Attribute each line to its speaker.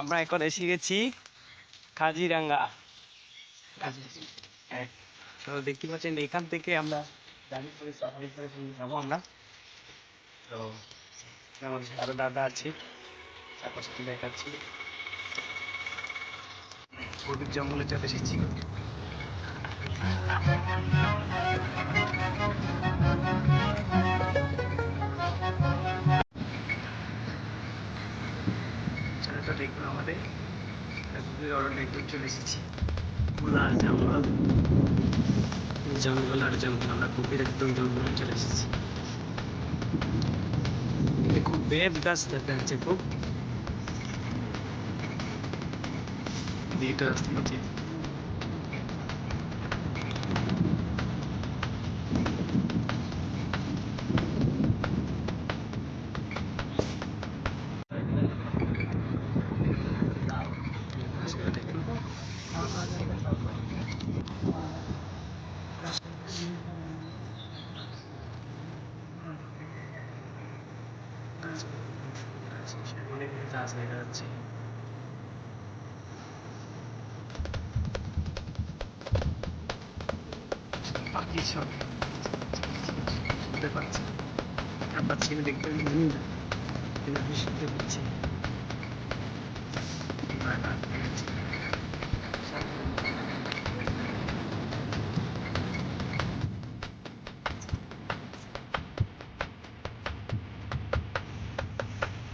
Speaker 1: আমরা এখন এসে গেছি কাজিরাঙ্গা। হ্যাঁ তো দেখতে পাচ্ছেন, এখান থেকে আমরা যাব আমরা। তো আমাদের সাথে দাদা আছে চারপাশে দেখাচ্ছি গভীর জঙ্গলে চলে এসেছি। ছেলেটা দেখুন আমাদের। অর্ডার দেখুন চলে এসেছি। জঙ্গল। জঙ্গল আর জঙ্গল, আমরা খুবই একদম জঙ্গলে চলে এসেছি। খুব বেদ গাছ দেখা যাচ্ছে খুব আছে দেখুন অনেক গাছ দেখা যাচ্ছে। পাখি সব শুনতে পাচ্ছি। না দেখতে পাচ্ছি আমি শুনতে পাচ্ছি